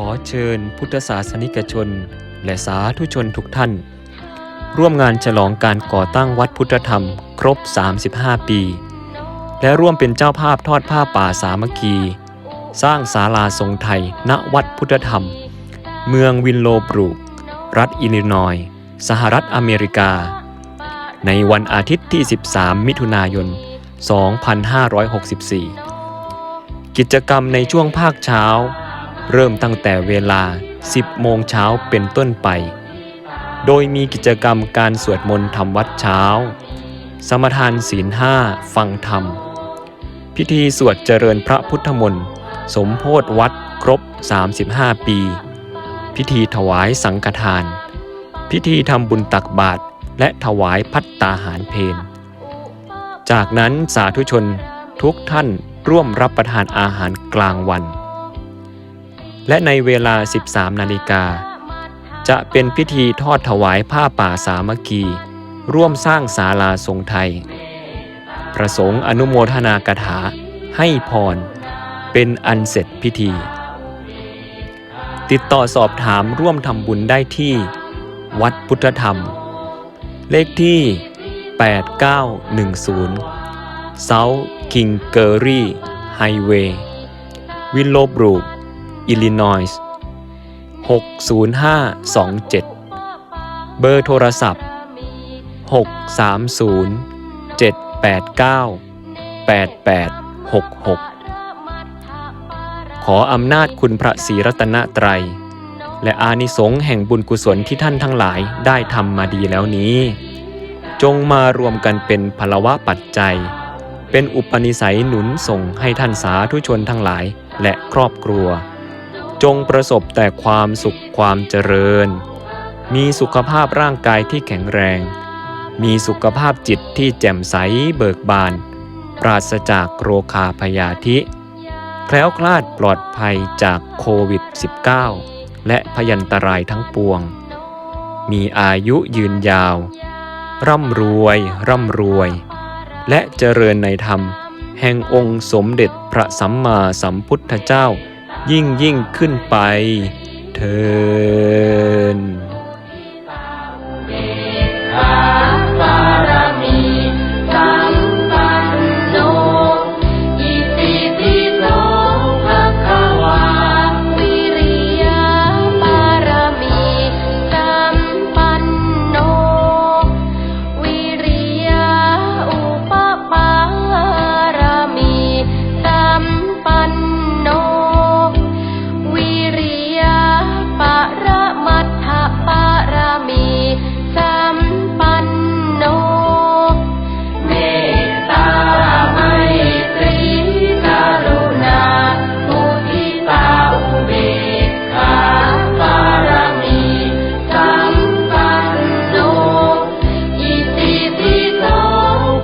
ขอเชิญพุทธศาสนิกชน และสาธุชนทุกท่าน ร่วมงานฉลองการก่อตั้งวัดพุทธธรรม ครบ 35 ปี และร่วมเป็นเจ้าภาพทอดผ้าป่าสามัคคี สร้างศาลาทรงไทย ณวัดพุทธธรรม เมืองวินโลบรูก รัฐอิลลินอยส์สหรัฐอเมริกา ในวันอาทิตย์ที่ 13 มิถุนายน 2564 กิจกรรมในช่วงภาคเช้า เริ่มตั้งแต่เวลา 10 โมงเช้าเป็นต้นไป โดยมีกิจกรรมการสวดมนต์ทำวัดเช้า สมทานศีลห้าฟังธรรม พิธีสวดเจริญพระพุทธมนต์ สมโพธวัดครบ 35 ปี พิธีถวายสังฆทาน พิธีทำบุญตักบาตรและถวายพัตตาหารเพนจากนั้นสาธุชนทุกท่านร่วมรับประทานอาหารกลางวัน และในเวลา 13 นาฬิกา จะเป็นพิธีทอดถวายผ้าป่าสามัคคี ร่วมสร้างศาลาทรงไทย ประสงค์อนุโมทนากถาให้พร เป็นอันเสร็จพิธี ติดต่อสอบถามร่วมทำบุญได้ที่ วัดพุทธธรรม เลขที่ 8910 South King g e r y Highway วิลโลบรูก อิลลินอยส์60527 เบอร์โทรศัพท์ 630 789 8866 ขออำนาจคุณพระศรีรัตนตรัย และอานิสงส์แห่งบุญกุศลที่ท่านทั้งหลายได้ทำมาดีแล้วนี้ จงมารวมกันเป็นพลวะปัจจัย เป็นอุปนิสัยหนุนส่งให้ท่านสาธุชนทั้งหลายและครอบครัว จงประสบแต่ความสุขความเจริญ มีสุขภาพร่างกายที่แข็งแรง มีสุขภาพจิตที่แจ่มใสเบิกบาน ปราศจากโรคาพยาธิ แคล้วคลาดปลอดภัยจากโควิด -19 และพยันตรายทั้งปวง มีอายุยืนยาว ร่ำรวย ร่ำรวย และเจริญในธรรม แห่งองค์สมเด็จพระสัมมาสัมพุทธเจ้า ยิ่งยิ่งขึ้นไปเทิน